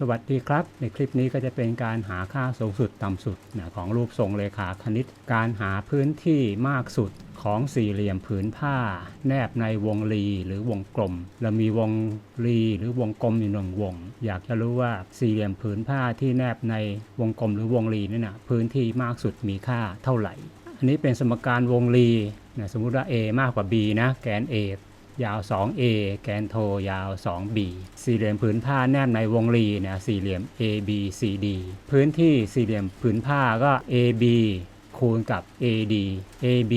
สวัสดีครับ ในคลิปนี้ก็จะเป็นการหาค่าสูงสุดต่ำสุดนะของรูปทรงเลขาคณิต การหาพื้นที่มากสุดของสี่เหลี่ยมผืนผ้า แนบในวงรีหรือวงกลมเรามีวงรีหรือวงกลมอยู่หนึ่งวง อยากจะรู้ว่าสี่เหลี่ยมผืนผ้าที่แนบในวงกลมหรือวงรีนั่นนะพื้นที่มากสุดมีค่าเท่าไหร่ อันนี้เป็นสมการวงรีนะสมมุติว่า a มากกว่า b นะแกน a ยาว 2a แกนโทยาว 2b สี่เหลี่ยมผืนผ้าแนบในวงรีนะสี่เหลี่ยม ab cd พื้นที่สี่เหลี่ยมผืนผ้าก็ ab คูณกับ ad ab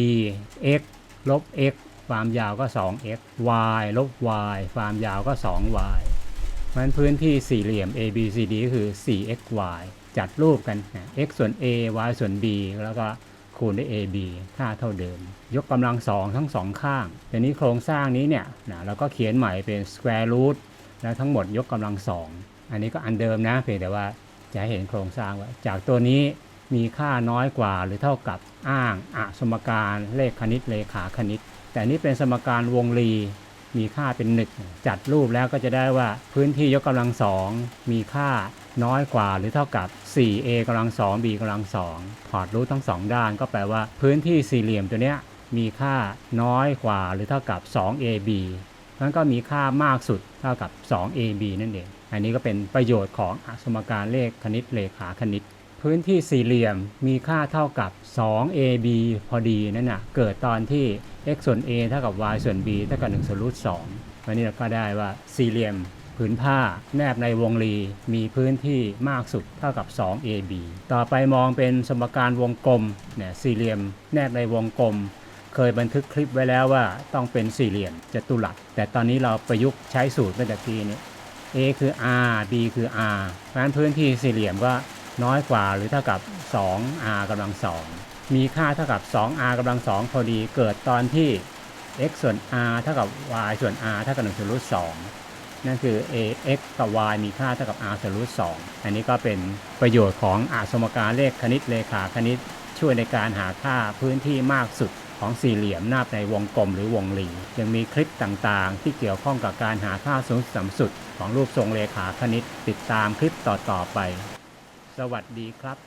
x ลบ x ความยาวก็ 2x y ลบ y ความยาวก็ 2y เพราะฉะนั้นพื้นที่สี่เหลี่ยม ab cd ก็คือ 4xy จัดรูปกันนะ x ส่วน a y ส่วน b แล้วก็ คูณด้วย ab ค่าเท่าเดิม ยกกำลังสองทั้งสองข้างแต่นี้โครงสร้างนี้เนี่ยนะเราก็เขียนใหม่เป็น square root แล้วทั้งหมดยกกำลังสองอันนี้ก็อันเดิมนะเพียงแต่ว่าจะให้เห็นโครงสร้างว่า จากตัวนี้มีค่าน้อยกว่าหรือเท่ากับอ้างอสมการเลขคณิตเลขาคณิต แต่นี้เป็นสมการวงรี มีค่าเป็นหนึ่งจัดรูปแล้วก็จะได้ว่าพื้นที่ยกกำลังสองมีค่าน้อยกว่าหรือเท่ากับ 4a กำลังสอง b กำลังสองถอดรูททั้งสองด้านก็แปลว่าพื้นที่สี่เหลี่ยมตัวเนี้ยมีค่าน้อยกว่าหรือเท่ากับ 2ab นั้นก็มีค่ามากสุดเท่ากับ 2ab นั่นเอง อันนี้ก็เป็นประโยชน์ของสมการเลขคณิตเลขาคณิต พื้นที่สี่เหลี่ยมมีค่าเท่ากับ 2ab พอดีนั่นน่ะเกิดตอนที่ x ส่วน a เท่ากับ y ส่วน b เท่ากับ1ส่วนรูท2วันนี้เราก็ได้ว่าสี่เหลี่ยมผืนผ้าแนบในวงรีมีพื้นที่มากสุดเท่ากับ 2ab ต่อไปมองเป็นสมการวงกลมเนี่ยสี่เหลี่ยมแนบในวงกลม เคยบันทึกคลิปไว้แล้วว่าต้องเป็นสี่เหลี่ยมจัตุรัส แต่ตอนนี้เราประยุกต์ใช้สูตรเมื่อกี้นี้ a คือ r b คือ r เพราะฉะนั้นพื้นที่สี่เหลี่ยมก็ น้อยกว่าหรือเท่ากับ 2r กำลังสองมีค่าเท่ากับ 2r กำลังสองพอดีเกิดตอนที่ x ส่วน r เท่ากับ y ส่วน r เท่ากับ1ส่วนรูท2นั่นคือ a x กับ y มีค่าเท่ากับ r ส่วนรูท2อันนี้ก็เป็นประโยชน์ของอาสมการเลขคณิตเลขาคณิตช่วยในการหาค่าพื้นที่มากสุดของสี่เหลี่ยมนาบในวงกลมหรือวงรียังมีคลิปต่างๆ ที่เกี่ยวข้องกับการหาค่าสูงสุดต่ำสุดของรูปทรงเลขาคณิตติดตามคลิปต่อๆไป สวัสดีครับ